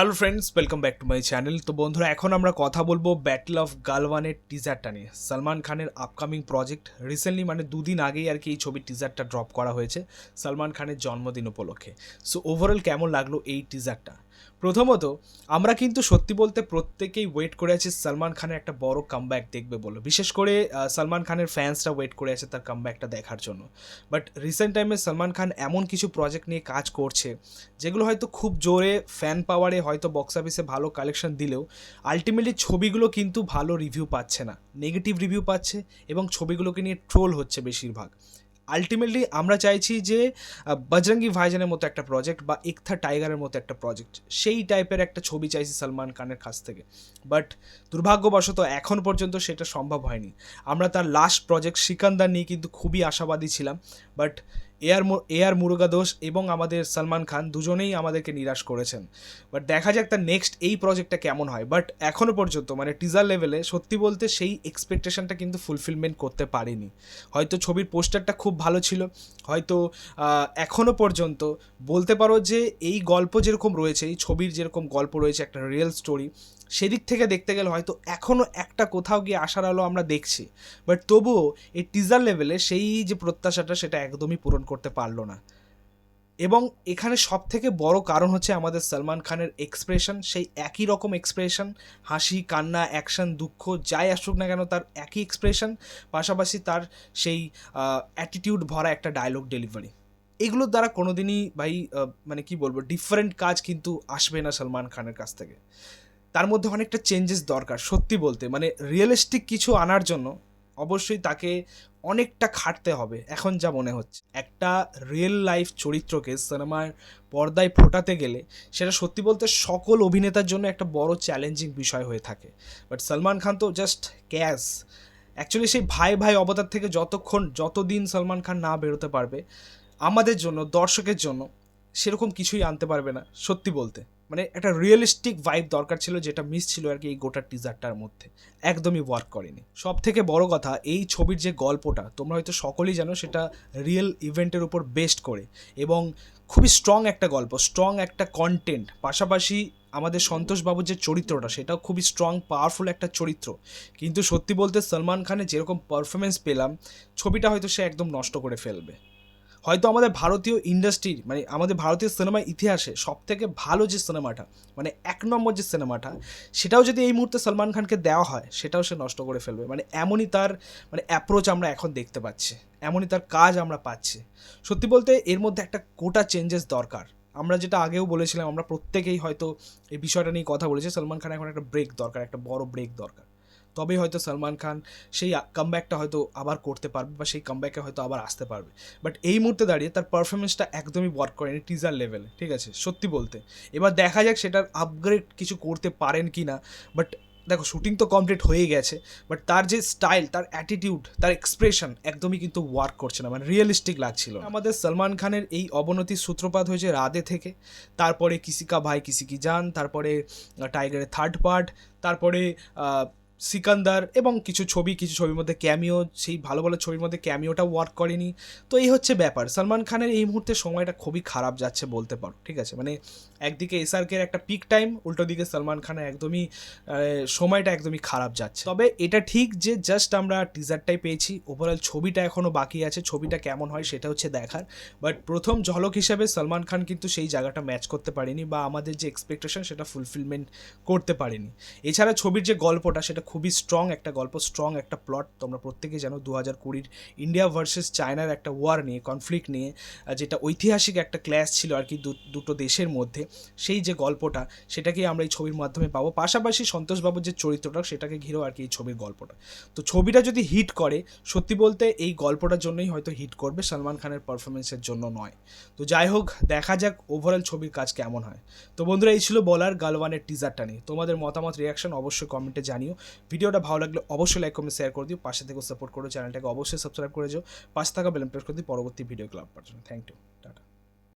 Hello friends welcome back to my channel তো বন্ধুরা, এখন আমরা কথা বলব ব্যাটল অফ গালওয়ানের টিজারটা নিয়ে। সলমান খানের আপকামিং প্রজেক্ট রিসেন্টলি মানে দুদিন আগেই আর কি এই ছবির টিজারটা ড্রপ করা হয়েছে সলমান খানের জন্মদিন উপলক্ষে। সো ওভারঅল কেমন লাগল এই টিজারটা প্রথমত, আমরা কিন্তু সত্যি বলতে প্রত্যেকেই ওয়েট করে আছি সলমান খানের একটা বড় কামব্যাক দেখবে বলে। বিশেষ করে সলমান খানের ফ্যান্সরা ওয়েট করে আছে তার কামব্যাকটা দেখার জন্য। বাট রিসেন্ট টাইমে সলমান খান এমন কিছু প্রজেক্ট নিয়ে কাজ করছে, যেগুলো হয়তো খুব জোরে ফ্যান পাওয়ারে হয়তো বক্স অফিসে ভালো কালেকশন দিলেও আলটিমেটলি ছবিগুলো কিন্তু ভালো রিভিউ পাচ্ছে না। নেগেটিভ রিভিউ পাচ্ছে এবং ছবিগুলোকে নিয়ে ট্রোল হচ্ছে বেশিরভাগ। আলটিমেটলি আমরা চাইছি যে বজরঙ্গি ভাইজানের মতো একটা প্রজেক্ট বা ইকথা টাইগারের মতো একটা প্রজেক্ট সেই টাইপের একটা ছবি চাইছি সলমান খানের কাছ থেকে। বাট দুর্ভাগ্যবশত এখন পর্যন্ত সেটা সম্ভব হয়নি। আমরা তার লাস্ট প্রজেক্ট সিকান্দার নিয়ে কিন্তু খুবই আশাবাদী ছিলাম বাট এয়ার এয়ার মুরুগাদোষ এবং আমাদের সলমান খান দুজনেই আমাদেরকে নিরাশ করেছেন। বাট দেখা যাক তার নেক্সট এই প্রজেক্টটা কেমন হয়। বাট এখনও পর্যন্ত মানে টিজার লেভেলে সত্যি বলতে সেই এক্সপেকটেশনটা কিন্তু ফুলফিলমেন্ট করতে পারেনি। হয়তো ছবির পোস্টারটা খুব ভালো ছিল। হয়তো এখনও পর্যন্ত বলতে পারো যে এই গল্প যেরকম রয়েছে, এই ছবির যেরকম গল্প রয়েছে, একটা রিয়েল স্টোরি সেদিক থেকে দেখতে গেলে হয়তো এখনও একটা কোথাও গিয়ে আসার আলো আমরা দেখছি। বাট তবুও এই টিজার লেভেলে সেই যে প্রত্যাশাটা, সেটা একদমই পূরণ করতে পারল না। এবং এখানে সব থেকে বড় কারণ হচ্ছে আমাদের সলমান খানের এক্সপ্রেশন সেই একই রকম এক্সপ্রেশন হাসি, কান্না অ্যাকশন দুঃখ, যাই আসুক না কেন তার একই এক্সপ্রেশন পাশাপাশি তার সেই অ্যাটিটিউড ভরা একটা ডায়লগ ডেলিভারি এগুলোর দ্বারা কোনোদিনই ভাই মানে কি বলব ডিফারেন্ট কাজ কিন্তু আসবে না সলমান খানের কাছ থেকে। তার মধ্যে অনেকটা চেঞ্জেস দরকার, সত্যি বলতে। মানে রিয়েলিস্টিক কিছু আনার জন্য অবশ্যই তাকে অনেকটা খাটতে হবে, এখন যা মনে হচ্ছে। একটা রিয়েল লাইফ চরিত্রকে সিনেমার পর্দায় ফোটাতে গেলে সেটা সত্যি বলতে সকল অভিনেতার জন্য একটা বড় চ্যালেঞ্জিং বিষয় হয়ে থাকে। বাট সলমান খান তো জাস্ট ক্যাশ অ্যাকচুয়ালি সেই ভাই ভাই অবতার থেকে যতক্ষণ, যতদিন সলমান খান না বেরোতে পারবে, আমাদের জন্য, দর্শকের জন্য, সেরকম কিছুই আনতে পারবে না, সত্যি বলতে। মানে একটা রিয়েলিস্টিক ভাইব দরকার ছিল যেটা মিস ছিল আর কি এই গোটা টিজারটার মধ্যে। একদমই ওয়ার্ক করেনি। সব থেকে বড় কথা, এই ছবির যে গল্পটা, তোমরা হয়তো সকলেই জানো সেটা রিয়েল ইভেন্টের উপর বেস্ট করে এবং খুবই স্ট্রং একটা গল্প স্ট্রং একটা কন্টেন্ট পাশাপাশি আমাদের সন্তোষবাবুর যে চরিত্রটা, সেটাও খুবই স্ট্রং পাওয়ারফুল একটা চরিত্র। কিন্তু সত্যি বলতে, সলমান খানের যেরকম পারফরমেন্স পেলাম, ছবিটা হয়তো সে একদম নষ্ট করে ফেলবে। হয়তো আমাদের ভারতীয় ইন্ডাস্ট্রির মানে আমাদের ভারতীয় সিনেমার ইতিহাসে সব থেকে ভালো যে সিনেমাটা মানে এক নম্বর যে সিনেমাটা সেটাও যদি এই মুহূর্তে সলমান খানকে দেওয়া হয়, সেটাও সে নষ্ট করে ফেলবে। মানে এমনই তার মানে অ্যাপ্রোচ আমরা এখন দেখতে পাচ্ছি, এমনই তার কাজ আমরা পাচ্ছি। সত্যি বলতে এর মধ্যে একটা কোটা চেঞ্জেস দরকার। আমরা যেটা আগেও বলেছিলাম, আমরা প্রত্যেকেই হয়তো এই বিষয়টা নিয়ে কথা বলেছি, সলমান খান এখন একটা ব্রেক দরকার, একটা বড় ব্রেক দরকার। তবেই হয়তো সলমান খান সেই কামব্যাকটা হয়তো আবার করতে পারবে বা সেই কামব্যাকে হয়তো আবার আসতে পারবে। বাট এই মুহূর্তে দাঁড়িয়ে তার পারফরমেন্সটা একদমই ওয়ার্ক করেনি টিজার লেভেলে ঠিক আছে? সত্যি বলতে। এবার দেখা যাক সেটার আপগ্রেড কিছু করতে পারেন কি না বাট দেখো শুটিং তো কমপ্লিট হয়ে গেছে। বাট তার যে স্টাইল তার অ্যাটিটিউড তার এক্সপ্রেশন একদমই কিন্তু ওয়ার্ক করছে না। মানে রিয়েলিস্টিক লাগছিল আমাদের সলমান খানের এই অবনতির সূত্রপাত হয়েছে রাধে থেকে। তারপরে কিসিকা ভাই কিসি কি জান তারপরে টাইগারের থার্ড পার্ট তারপরে সিকান্দার এবং কিছু ছবি, কিছু ছবির মধ্যে ক্যামিও সেই ভালো ভালো ছবির মধ্যে ক্যামিওটা ওয়ার্ক করেনি। তো এই হচ্ছে ব্যাপার। সলমান খানের এই মুহূর্তে সময়টা খুবই খারাপ যাচ্ছে বলতে পারো, ঠিক আছে? মানে একদিকে এসআরকের একটা পিক টাইম উল্টো দিকে সলমান খানের একদমই সময়টা একদমই খারাপ যাচ্ছে। তবে এটা ঠিক যে জাস্ট আমরা টিজারটাই পেয়েছি ওভারঅল ছবিটা এখনও বাকি আছে, ছবিটা কেমন হয় সেটা হচ্ছে দেখার। বাট প্রথম ঝলক হিসাবে সলমান খান কিন্তু সেই জায়গাটা ম্যাচ করতে পারেনি বা আমাদের যে এক্সপেকটেশন সেটা ফুলফিলমেন্ট করতে পারেনি। এছাড়া ছবির যে গল্পটা সেটা খুবই স্ট্রং একটা গল্প স্ট্রং একটা প্লট তোমরা প্রত্যেকেই জানো দু হাজার কুড়ির ইন্ডিয়া ভার্সেস চায়নার একটা ওয়ার নিয়ে কনফ্লিক্ট নিয়ে যেটা ঐতিহাসিক একটা ক্ল্যাশ ছিল আর কি দুটো দেশের মধ্যে। সেই যে গল্পটা, সেটাকেই আমরা এই ছবির মাধ্যমে পাবো। পাশাপাশি সন্তোষবাবুর যে চরিত্রটা, সেটাকে ঘিরেও আর কি এই ছবির গল্পটা। তো ছবিটা যদি হিট করে, সত্যি বলতে এই গল্পটার জন্যই হয়তো হিট করবে সলমান খানের পারফরমেন্সের জন্য নয়। তো যাই হোক, দেখা যাক ওভারঅল ছবির কাজ কেমন হয়। তো বন্ধুরা, এই ছিল বলার গালওয়ানের টিজারটা নিয়ে। তোমাদের মতামত রিয়াকশন অবশ্যই কমেন্টে জানিও। ভিডিওটা ভালো লাগলে অবশ্যই লাইক কমেন্ট শেয়ার করে দিও। পাশে থেকে সাপোর্ট করো চ্যানেলটাকে অবশ্যই সাবস্ক্রাইব করে যাও। পাশে থাকা বেলেন প্রেস করে দিও। পরবর্তী ভিডিও ক্লাব পাওয়ার জন্য। Thank you tata